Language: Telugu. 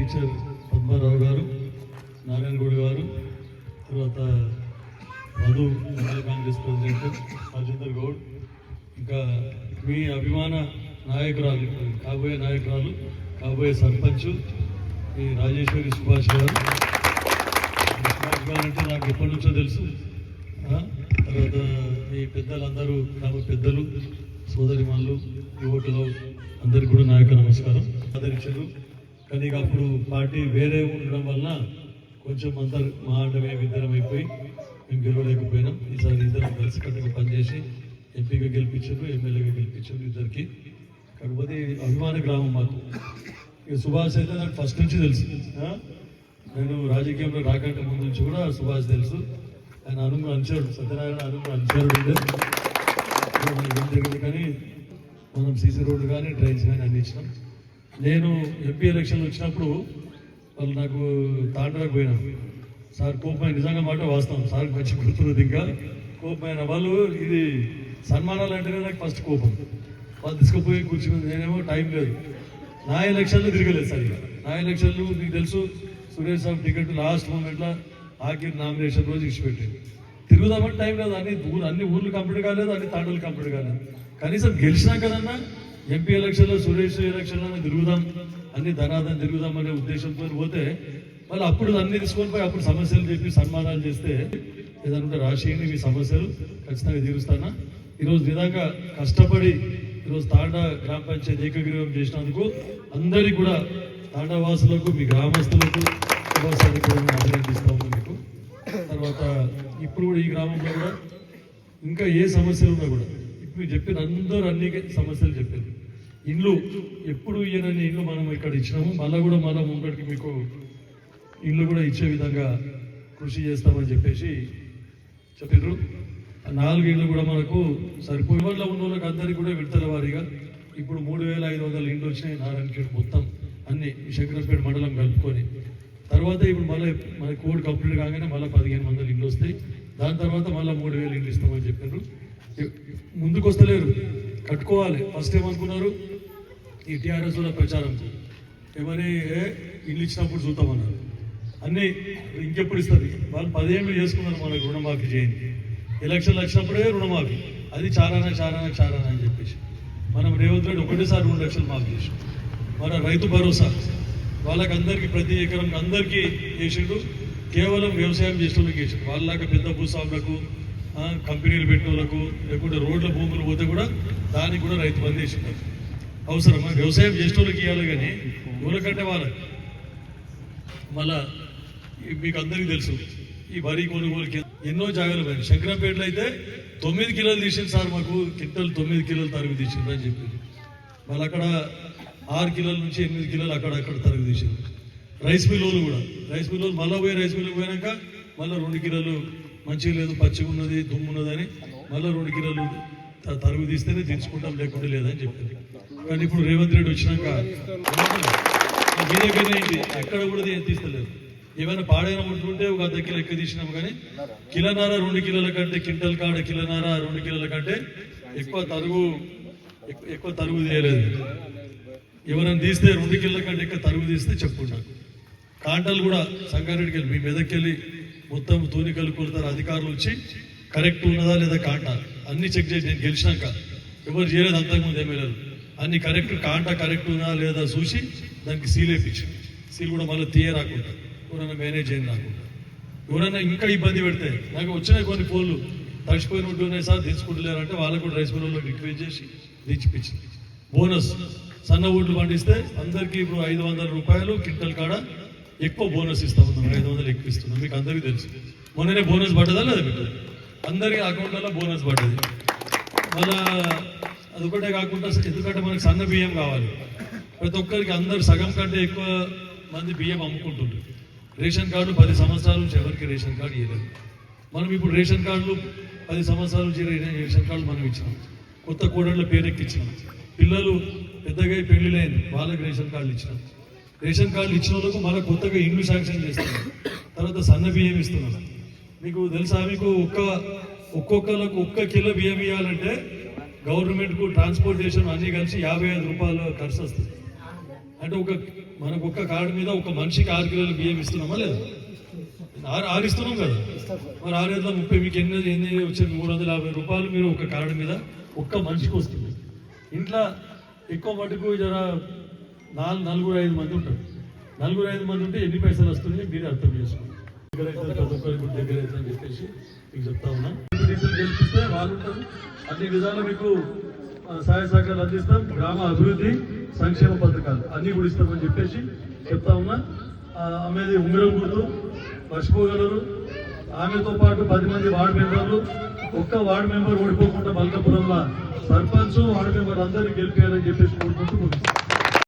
టీచర్ పద్మారావు గారు నారాయణగౌడ్ గారు తర్వాత మధు మండల కాంగ్రెస్ ప్రెసిడెంట్ రాజేందర్ గౌడ్ ఇంకా మీ అభిమాన నాయకురాలు కాబోయే నాయకురాలు కాబోయే సర్పంచ్ మీ రాజేశ్వరి సుభాష్ గారు. సుభాష్ గారు అంటే నాకు ఎప్పటి నుంచో తెలుసు. తర్వాత మీ పెద్దలందరూ గ్రామ పెద్దలు సోదరిమల్లు యువకులు అందరికీ కూడా నాయక నమస్కారం. ఆదరించారు కానీ ఇక అప్పుడు పార్టీ వేరే ఉండడం వలన కొంచెం అందరు మా ఆటమే ఇద్దరం అయిపోయి మేము గెలవలేకపోయినాం. ఈసారి ఇద్దరం కలిసికట్టుగా పనిచేసి ఎంపీగా గెలిపించారు ఎమ్మెల్యేగా గెలిపించారు ఇద్దరికి. కాకపోతే అభిమాన గ్రామం మాకు. ఇక సుభాష్ అయితే నాకు ఫస్ట్ నుంచి తెలుసు. నేను రాజకీయంలో రాకంటే ముందు నుంచి కూడా సుభాష్ తెలుసు. ఆయన అనుగు అనుచరుడు సత్యనారాయణ అనుగు అనుచరుడు ఉండే కానీ మనం సీసీ రోడ్డు కానీ డ్రైన్స్ కానీ అందించినాం నేను ఎంపీ ఎలక్షన్లు వచ్చినప్పుడు వాళ్ళు నాకు తాండ్రాకు పోయినా సార్ కోపమైన నిజంగా మాట వాస్తాం సార్ మంచి గుర్తున్నది ఇంకా. కోపమైన వాళ్ళు ఇది సన్మానాలు అంటేనే నాకు ఫస్ట్ కోపం. వాళ్ళు తీసుకుపోయి కూర్చుని నేనేమో టైం లేదు. నా ఎలక్షన్లు తిరగలేదు సార్ నా ఎలక్షన్లు మీకు తెలుసు సురేష్ సాబ్ టికెట్ లాస్ట్ మూమెంట్లో ఆఖరి నామినేషన్ రోజు ఇచ్చిపెట్టింది. తిరుగుదామంటే టైం లేదు. అన్ని ఊరు అన్ని ఊర్లు కంప్లీట్ కాలేదు అన్ని తాండలు కంప్లీట్ కాలేదు. కనీసం గెలిచినా కదన్నా ఎంపీ ఎలక్షన్లో సురేష్ ఎలక్షన్లో తిరుగుదాం అన్ని ధనాదం తిరుగుదాం అనే ఉద్దేశంతో పోతే మళ్ళీ అప్పుడు అన్ని తీసుకొని పోయి అప్పుడు సమస్యలు చెప్పి సన్మానాలు చేస్తే ఏదనుకుంటే రాసేయండి మీ సమస్యలు ఖచ్చితంగా తీరుస్తానా? ఈరోజు నిజంగా కష్టపడి ఈరోజు తాండా గ్రామ పంచాయతీ ఏకగ్రీవం చేసినందుకు అందరికీ కూడా తాండా వాసులకు మీ గ్రామస్తులకు అభినందిస్తాము మీకు. తర్వాత ఇప్పుడు కూడా ఈ గ్రామంలో కూడా ఇంకా ఏ సమస్యలు ఉన్నా కూడా మీకు చెప్పిన అందరూ అన్ని సమస్యలు చెప్పారు ఇండ్లు ఎప్పుడు ఇయ్యనని ఇల్లు మనం ఇక్కడ ఇచ్చినాము. మళ్ళీ కూడా మనం ముంగడికి మీకు ఇల్లు కూడా ఇచ్చే విధంగా కృషి చేస్తామని చెప్పేసి చెప్పారు ఆ నాలుగు ఇళ్ళు కూడా మనకు సరిపోయే వాళ్ళ ఉన్న వాళ్ళకి అందరికీ కూడా విడతల వారీగా ఇప్పుడు మూడు వేల ఐదు వందల ఇండ్లు వచ్చినాయి నారాయణఖేడ్ మొత్తం అన్ని ఈ శంకరంపేట మండలం కలుపుకొని. తర్వాత ఇప్పుడు మళ్ళీ మన కోడ్ కంప్లీట్ కాగానే మళ్ళీ పదిహేను వందల ఇండ్లు వస్తాయి. దాని తర్వాత మళ్ళీ మూడు వేలు ఇండ్లు ఇస్తామని చెప్పారు ముందుకు వస్తలేరు కట్టుకోవాలి. ఫస్ట్ ఏమనుకున్నారు? ఈ టీఆర్ఎస్లో ప్రచారం ఏమని ఇల్లు ఇచ్చినప్పుడు చూద్దామన్నారు. అన్నీ ఇంకెప్పుడు ఇస్తుంది? వాళ్ళు పదిహేను చేసుకున్నారు మనకు రుణమాఫీ చేయండి. ఎలక్షన్లు వచ్చినప్పుడే రుణమాఫీ. అది చారానా చారానా చారానా అని చెప్పేసి. మనం రేవంత్ రెడ్డి ఒకటేసారి రెండు లక్షలు మాఫీ చేసాం మన రైతు భరోసా. వాళ్ళకి అందరికీ ప్రతి ఎకరం అందరికీ చేసిండు. కేవలం వ్యవసాయం చేసిన వాళ్ళకి చేసిండు. వాళ్ళలాగా పెద్ద భూస్వాములకు కంపెనీలు పెట్టిన లేకుంటే రోడ్ల భూములు పోతే కూడా దానికి కూడా రైతు బంద్ చేసినారు అవసరమా? వ్యవసాయం చేసిన వాళ్ళకి ఇవ్వాలి కానీ ఎవరికంటే వాళ్ళకి మళ్ళా మీకు అందరికీ తెలుసు ఈ వరి కొనుగోలుకి ఎన్నో జాగాలు పోయింది శంకరాపేటలో అయితే తొమ్మిది కిలోలు తీసింది సార్ మాకు కింటలు తొమ్మిది కిలోలు తరుగు తీసింది అని చెప్పింది మళ్ళీ అక్కడ ఆరు కిలోల నుంచి ఎనిమిది కిలోలు అక్కడ అక్కడ తరుగు తీసింది రైస్ మిల్లులు కూడా. రైస్ మిల్లులు మళ్ళీ పోయి రైస్ మిల్లు పోయినాక మళ్ళీ రెండు కిలోలు మంచిగా లేదు పచ్చిగా ఉన్నది దుమ్ము ఉన్నదని మళ్ళీ రెండు కిలోలు తరుగు తీస్తేనే తీర్చుకుంటాం లేకుండా లేదని చెప్పారు. కానీ ఇప్పుడు రేవంత్ రెడ్డి వచ్చినాక మీ ఎక్కడ కూడా తీస్తలేదు. ఏమైనా పాడైన ఉంటుంటే ఒక అర్ధ కిలో ఎక్కువ తీసినాము కానీ కిలనార రెండు కిలోల కంటే కింటల్ కాడ కిలనార రెండు కిలోల కంటే ఎక్కువ తరుగు ఎక్కువ తరుగు తీయలేదు. ఎవరైనా తీస్తే రెండు కిలోల కంటే ఎక్కువ తరుగు తీస్తే చెప్పుకుంటాను కాంటలు కూడా సంగారెడ్డికి వెళ్ళి మీ మీదకి వెళ్ళి మొత్తం తూనికలు కొడతారు అధికారులు వచ్చి. కరెక్ట్ ఉన్నదా లేదా కాంటా అన్ని చెక్ చేసి నేను గెలిచినాక. ఎవరు చేయలేదు అంతకుముందు ఎమ్మెల్యేలు. అన్ని కరెక్ట్ కాంట కరెక్ట్ ఉన్నదా లేదా చూసి దానికి సీల్ వేయించి. సీల్ కూడా మళ్ళీ తీయరాకుండా ఎవరైనా మేనేజ్ చేయని రాకుండా. ఎవరైనా ఇంకా ఇబ్బంది పెడితే నాకు వచ్చినాయి కొన్ని ఫోన్లు. తడిచిపోయిన ఉంటున్నాయి సార్ తీసుకుంటలేరు వాళ్ళకు కూడా రైస్ మిల్లులో రిక్వెస్ట్ చేసి తెచ్చిపించింది బోనస్. సన్న ఊట్లు పండిస్తే అందరికీ ఇప్పుడు ఐదు వందల రూపాయలు కింటల్ కాడ ఎక్కువ బోనస్ ఇస్తా ఉన్నాం ఐదు వందలు ఎక్కువ ఇస్తున్నాం. మీకు అందరికీ తెలుసు. మొన్ననే బోనస్ పడ్డదా లేదా మీకు? అందరికీ అకౌంట్లలో బోనస్ పడ్డది. మళ్ళా అదొకటే కాకుండా ఎందుకంటే మనకి సన్న బియ్యం కావాలి. ప్రతి ఒక్కరికి అందరు సగం కంటే ఎక్కువ మంది బియ్యం అమ్ముకుంటుంటారు రేషన్ కార్డు పది సంవత్సరాల నుంచి ఎవరికి రేషన్ కార్డు ఇవ్వలేదు మనం ఇప్పుడు రేషన్ కార్డులు పది సంవత్సరాల నుంచి రేషన్ కార్డులు మనం ఇచ్చినాం. కొత్త కోడళ్ళ పేరెక్కిచ్చినాం. పిల్లలు పెద్దగా పెళ్ళి లేని వాళ్ళకి రేషన్ కార్డులు ఇచ్చినాం. రేషన్ కార్డులు ఇచ్చిన వాళ్ళకు మళ్ళీ కొత్తగా ఇండ్లు శాంక్షన్ చేస్తున్నారు. తర్వాత సన్న బియ్యం ఇస్తున్నాం మీకు తెలుసా మీకు ఒక్క ఒక్కొక్కరికి ఒక్క కిలో బియ్యం ఇవ్వాలంటే గవర్నమెంట్కు ట్రాన్స్పోర్టేషన్ అన్నీ కలిసి యాభై ఐదు రూపాయలు ఖర్చు వస్తుంది. అంటే ఒక మనకు ఒక్క కార్డు మీద ఒక మనిషికి ఆరు కిలోలు బియ్యం ఇస్తున్నామా లేదా? ఆరు ఆరు ఇస్తున్నాం కదా. మరి ఆరు వందల ముప్పై మీకు ఎన్ని ఎన్ని వచ్చింది మూడు వందల యాభై రూపాయలు మీరు ఒక కార్డు మీద ఒక్క మనిషికి వస్తుంది. ఇంట్లో ఎక్కువ మటుకు జర నాలుగు నలుగురు ఐదు మంది ఉంటారు. నలుగురు ఐదు మంది ఉంటే ఎన్ని పైసలు వస్తుంది మీరే అర్థం చేసుకోండి. దగ్గర అయితే ప్రతి దగ్గర అయితే అని చెప్పేసి మీకు చెప్తా ఉన్నా. గెలిపిస్తే వాళ్ళు ఉంటారు. అన్ని విధాలు మీకు సహాయ సహకారాలు అందిస్తాం. గ్రామ అభివృద్ధి సంక్షేమ పథకాలు అన్నీ కూడా ఇస్తామని చెప్పేసి చెప్తా ఉన్నా. ఆమెది ఉంగరం గుర్తు మర్చిపోగలరు. ఆమెతో పాటు పది మంది వార్డు మెంబర్లు. ఒక్క వార్డు మెంబర్ ఓడిపోకుండా మల్కాపురంలో సర్పంచ్ వార్డు మెంబర్ అందరినీ గెలిపేయాలని చెప్పేసి కోరుకుంటూ ముగిస్తాం.